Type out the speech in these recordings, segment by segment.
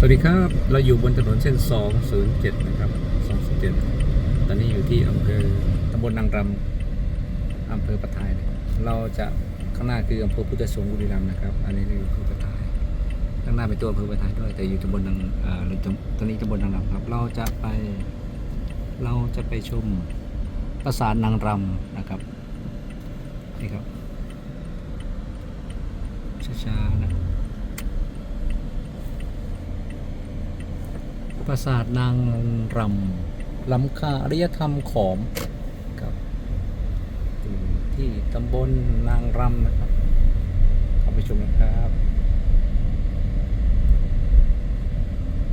สวัสดีครับ เราอยู่บนถนนเส้น 207 นะครับ 207 ตอนนี้อยู่ที่อำเภอตำบลนางรำอำเภอปะทายนะเราจะข้างหน้าคืออำเภอพุทธสงฆ์บุรีรัมย์นะครับ อันนี้คืออำเภอปะทาย ข้างหน้าเป็นตัวอำเภอปะทายด้วย แต่อยู่ตำบลนางตอนนี้ตำบลนางรำครับ เราจะไป เราจะไปชมปราสาทนางรำนะครับ นี่ครับ ช้าๆนะ ปราสาทนางรำล้ำค่าอารยธรรมขอมครับอยู่ที่ตำบลนางรำนะครับเข้าไปชมนะครับ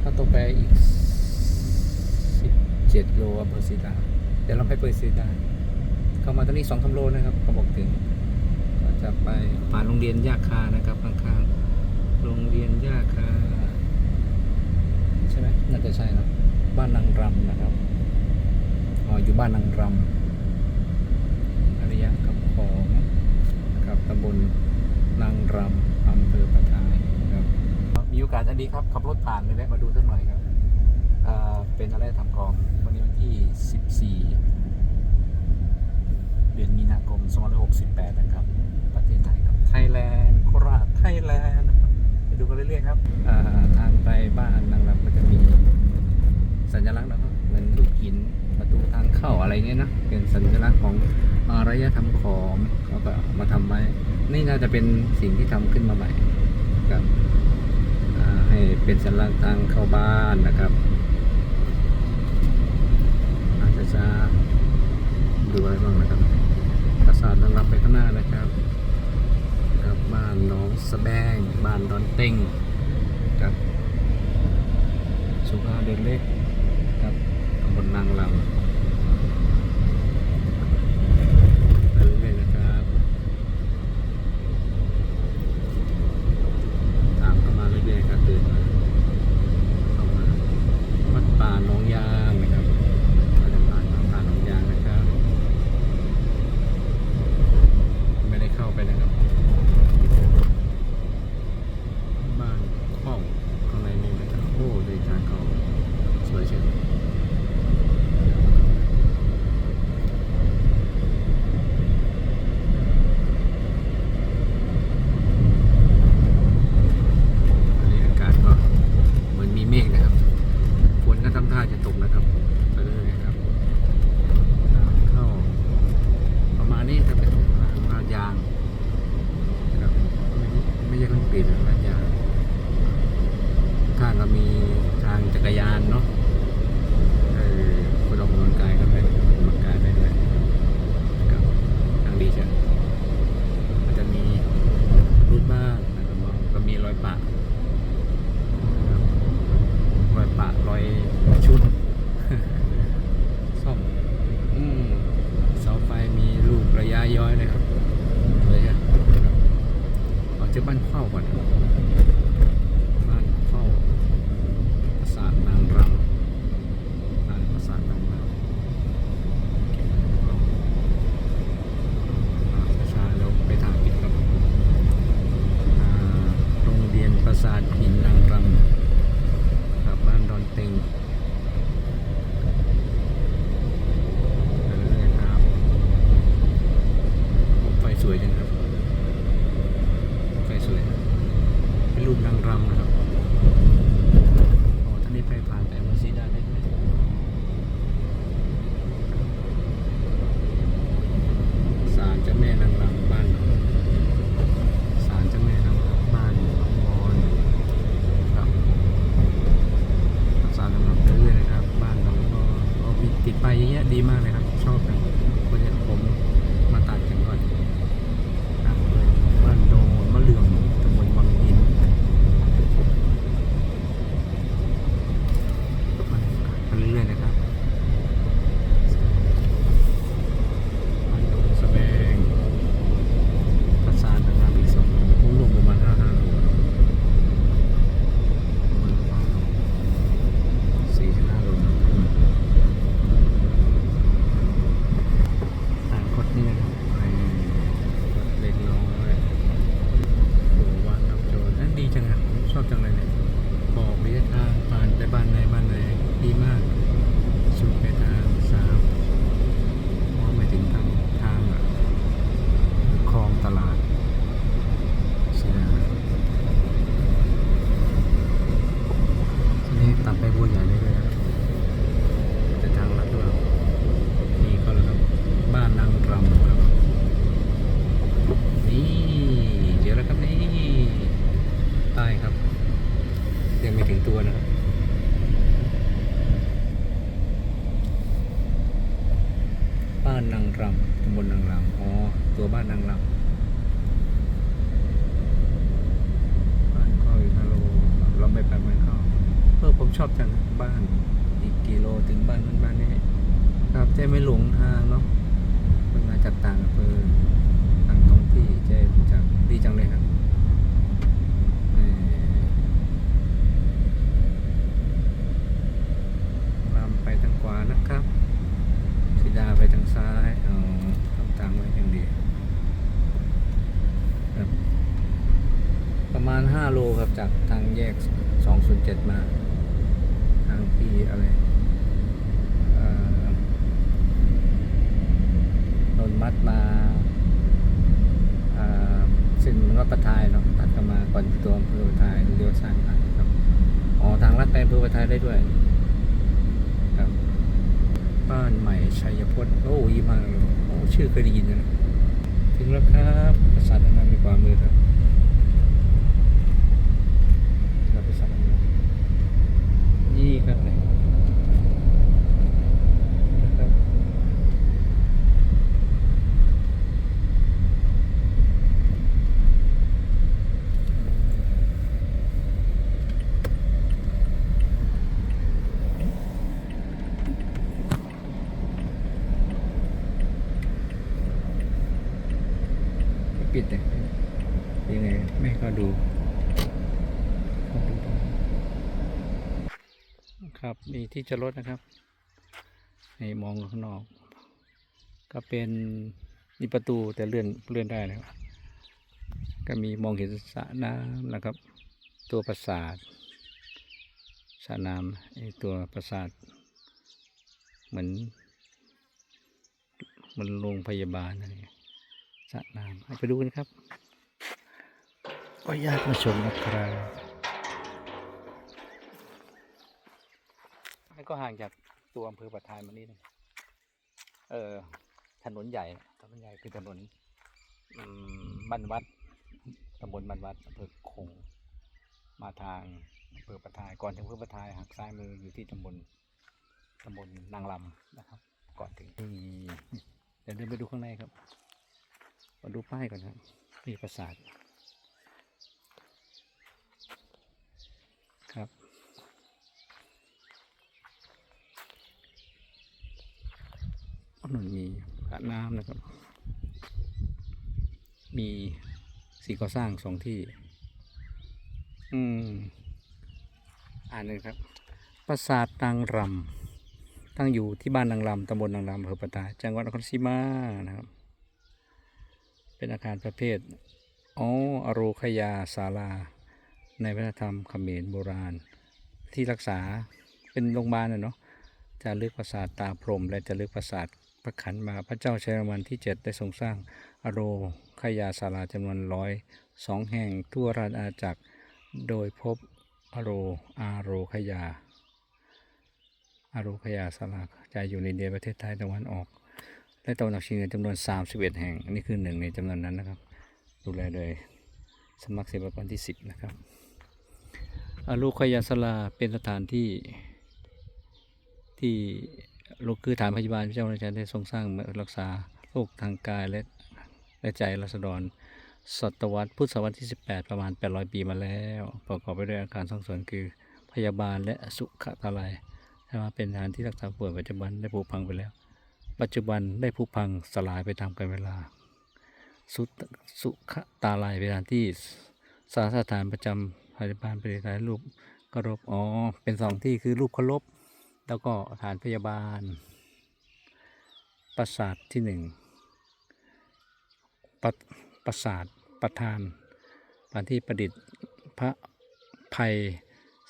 ถ้าตรงไปอีก 17 โลอำเภอศรีดาเดี๋ยวเราไปเปิดศรีดาเข้ามาตอนนี้2ทำโลนะครับเขาบอกถึงก็จะไปผ่านโรงเรียนยาคานะครับข้างๆโรงเรียนยาคา ช่ไหมน่าจะใช่นะบ้านนางรำนะครับอ๋ออยู่บ้านนางรำอริยะกับของนะครับตำบลนางรำอำเภอปะทายครับมีโอกาสอันดีครับขับรถผ่านเลยแวะมาดูสักหน่อยครับเป็นอะไรทำกองวันนี้วันที่ 14 เดือนมีนาคม2568 นะครับ ประเทศไทยครับไทยแลนด์โคราชไทยแลนด์ เรื่อยๆครับทางไปบ้านนางรำก็จะมีสัญลักษณ์นะครับเหมือนลูกหินประตูทางเข้าอะไรเงี้ยนะเป็นสัญลักษณ์ของอารยธรรมขอมเขาก็มาทำไว้นี่น่าจะเป็นสิ่งที่ทำขึ้นมาใหม่ครับให้เป็นสัญลักษณ์ทางเข้าบ้านนะครับอาจจะจะดูอะไรบ้างนะครับปราสาทนางรำไปข้างหน้านะครับ ครับบ้านหน้องสะแบง บ้ ชอบจังบ้านอีกกิโลถึงบ้านนั้นบ้านนี้ครับเจ๊ไม่หลงทางเนาะมันมาจากต่างอำเภอต่างท้องที่เจ๊รู้จักดีจังเลยครับลำไปทางขวานะครับสีดาไปทางซ้ายเอาทำตามไว้อย่างดีครับ ประมาณ 5 โลครับจากทางแยก 207 มา ทางพี่อะไรเอ่อนนมัดมาเอ่อซึ่งวัดประทายเนาะตัดเข้ามาก่อนตัวอำเภอประทายเลี้ยวซ้ายผ่านครับ อ๋อ ทางลัด ได้ด้วยครับ บ้านใหม่ชัยพจน์ โอ้ยมาเลยโอ้ชื่อเคยได้ยินนะถึงแล้วครับ ประสาทนางรำมีความมือครับปราสาทนางรำนี่ครับเนี่ยนะครับ ปิดเลยยังไงไม่ให้เขาดูครับมีที่จอดนะครับ ให้มองข้างนอก ก็เป็นนี่ประตูแต่เลื่อนเลื่อนได้นะครับ ก็มีมองเห็นสระน้ำนะครับ ตัวปราสาทสระน้ำไอตัวปราสาท เหมือนเหมันโรงพยาบาลอะไรเงี้ย สระน้ำให้ไปดูกันครับก็ญาตมาชมนะครับให้ก็ห่างจากตัวอำเภอประทายมานี่นึงเออถนนใหญ่นะถนนใหญ่คือถนนอืมบ้านวัดตำบลบ้านวัดอำเภอคงมาทางอำเภอประทายก่อนถึงอำเภอประทายหักซ้ายมืออยู่ที่ตำบลตำบลนางลำนะครับ ก่อนถึงที่เดี๋ยวเดินไปดูข้างในครับ มาดูป้ายก่อนครับมีปราสาทครับถนนมีสระน้ำนะครับ มีสิ่งก่อสร้างสองที่ อืม อ่านเลยครับ ปราสาทนางรำตั้งอยู่ที่บ้านนางรำตำบลนางรำอำเภอปะตายจังหวัดนครศรีมานะครับ เป็นอาคารประเภทอ๋ออโรคยาศาลา ในวัฒนธรรมเขมรโบราณ ที่รักษาเป็นโรงพยาบาลนะเนาะจะลึกปราสาทตาพรม และจะลึกปราสาทพระขันมาพระเจ้าชัยวันที่เจ็ดได้ทรงสร้างอโรคยาศาลาจำนวนร้อยสองแห่งทั่วราชอาณาจักร โดยพบอโรอาโรคยาอาโรคยาศาลาจะอยู่ในเดียประเทศไทยตะวันออก และตะวันออกเฉียงเหนือจำนวน 31 แห่ง อันนี่คือหนึ่งในจำนวนนั้นนะครับ ดูแลโดยสมัครศิลปากรที่ 10 นะครับอาโรคยาศาลาเป็นสถานที่ที่โรคคือฐานพยาบาลพระเจ้าราชาได้ทรงสร้างมื่อรักษาโรคทางกายและและใจรัษฎรศตวรรษพุทธศตวรรษที่ 18 ประมาณ 800 ปีมาแล้ว ประกอบไปด้วยอาการสองส่วนคือพยาบาลและสุขตาลัยแต่ว่าเป็นสถานที่รักษาป่วยปัจจุบันได้ผุพังไปแล้ว ปัจจุบันได้ผุพังสลายไปตามกาลเวลา สุสุขตาลัยเป็นสถาที่สาสถานประจำพยาบาลปฏิบัติรูปเคารพอ๋อ เป็นสองที่คือรูปเคารพแล้วก็ฐานพยาบาล ปราสาทที่หนึ่งปราปราสาทประธานสถานที่ประดิษฐ์พระภัย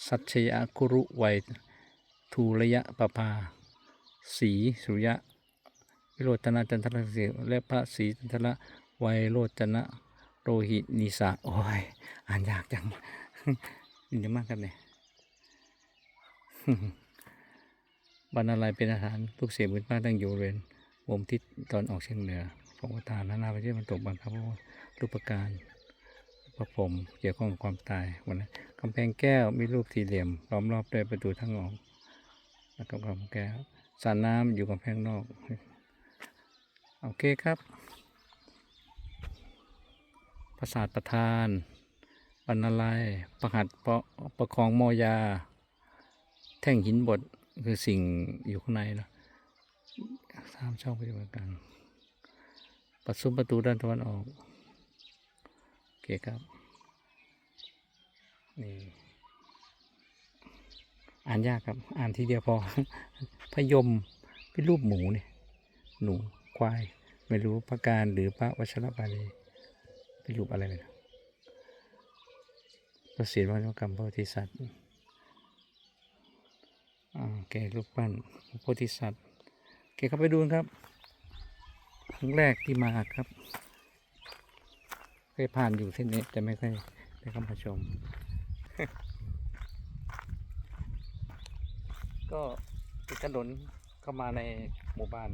สัชยคุรุไวยทูระยะปภา สีสุริยะ วิโรจนะจันทรเสกและพระศรีจันทระไวยโรจนะโรหินิสาโอ้ยอ่านยากจังยินดีมากครับเนี่ยบรรณาลัยเป็นอาหารลูกเสียงพื้นบ้านตั้งอยู่บริเวณวงทิศตอนออกเฉียงเหนือของประธานนานาประเทศมันตกบังครับว่ารูปการพระพรหมเกี่ยวข้องกับความตายวันนั้นกำแพงแก้วมีรูปสี่เหลี่ยมล้อมรอบด้วยประตูทางออกแล้วก็กำแพงแก้วสระน้ำอยู่กำแพงนอก โอเคครับปราสาทประธานบรรณาลัยประหัตประประคองมอยา แท่งหินบดคือสิ่งอยู่ข้างในนะสามช่องปฏิบัติการปัดซุ้มประตูด้านตะวันออก โอเคครับ นี่ อ่านยากครับ อ่านทีเดียวพอ พยมเป็นรูปหมูเนี่ย หนูควาย ไม่รู้พระการหรือพระวชรบาลีเป็นรูปอะไรเลยนะประสิทธิ์วัฒนกรรมประวัติศาสตร์อ่าโอเครูปปั้นประวัติศาสตร์โอเคครับไปดูครับครั้งแรกที่มาครับเคยผ่านอยู่เส้นนี้แต่ไม่เคยได้เข้ามาชม ก็ติดถนนเข้ามาในหมู่บ้าน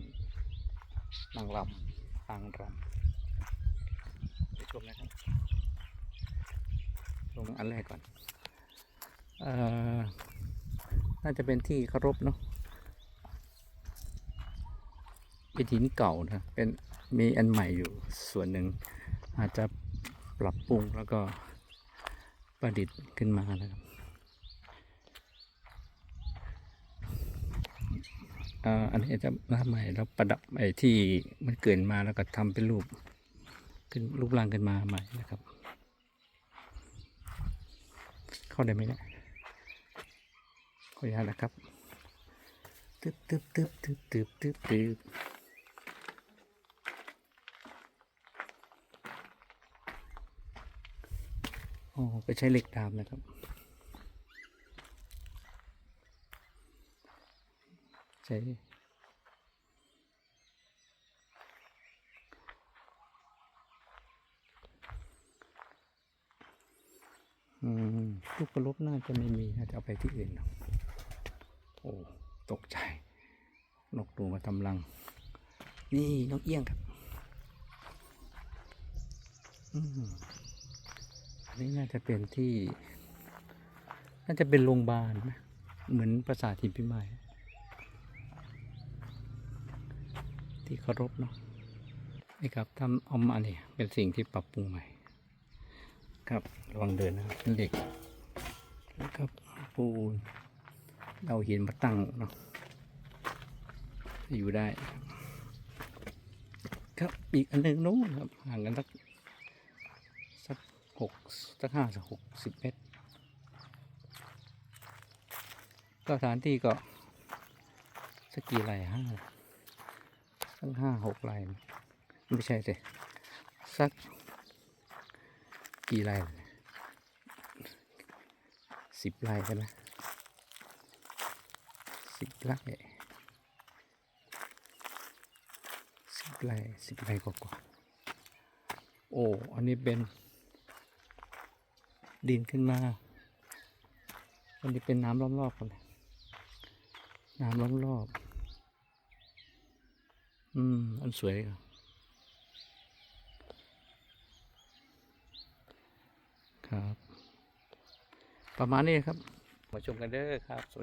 นางรำนางรำไปชมนะครับลงอันแรกก่อน เอ่อ น่าจะเป็นที่เคารพเนาะเป็นหินเก่านะ เป็นมีอันใหม่อยู่ส่วนหนึ่ง อาจจะปรับปรุงแล้วก็ประดิษฐ์ขึ้นมานะครับ อันนี้จะหน้าใหม่แล้วประดับไอ้ที่มันเกิดมาแล้วก็ทำเป็นรูปขึ้นรูปร่างขึ้นมาใหม่นะครับ เข้าได้ไหมเนี่ยขออนุญาตนะครับตึ๊บตึ๊บตึ๊บตึ๊บตึ๊บตึ๊บตึ๊บโอ้ไปใช้เหล็กดามนะครับ ใช้อืมลูกกระลบน่าจะไม่มีน่าจะเอาไปที่อื่นเนอะโอ้ตกใจ นกตูมาทำรัง นี่นกเอี้ยงครับ อืมอันนี้น่าจะเป็นที่ น่าจะเป็นโรงพยาบาลนะเหมือนปราสาทหินพิมาย ที่เคารพเนาะนี่ครับทำเอมาเนี่ยเป็นสิ่งที่ปรับปรุงใหม่ ครับระวังเดินนะครับเป็นเหล็กแล้วก็ปูนเอาหินมาตั้งเนาะอยู่ได้ ครับอีกอันหนึ่งนู้นครับห่างกันสักสักหกสักห้าสักหกสิบเมตรก็สถานที่ก็สักกี่ไร่ห้า สักห้าหกไร่มั้ยไม่ใช่สิสักกี่ไร่เนี่ยสิบไร่ใช่ไหมสิบไร่สิบไร่สิบไร่กว่าโอ้อันนี้เป็น ดินขึ้นมาอันนี้เป็นน้ำล้อมรอบกันเลยน้ำล้อมรอบ อืม อันสวยครับครับ ประมาณนี้ครับ มาชมกันเด้อครับ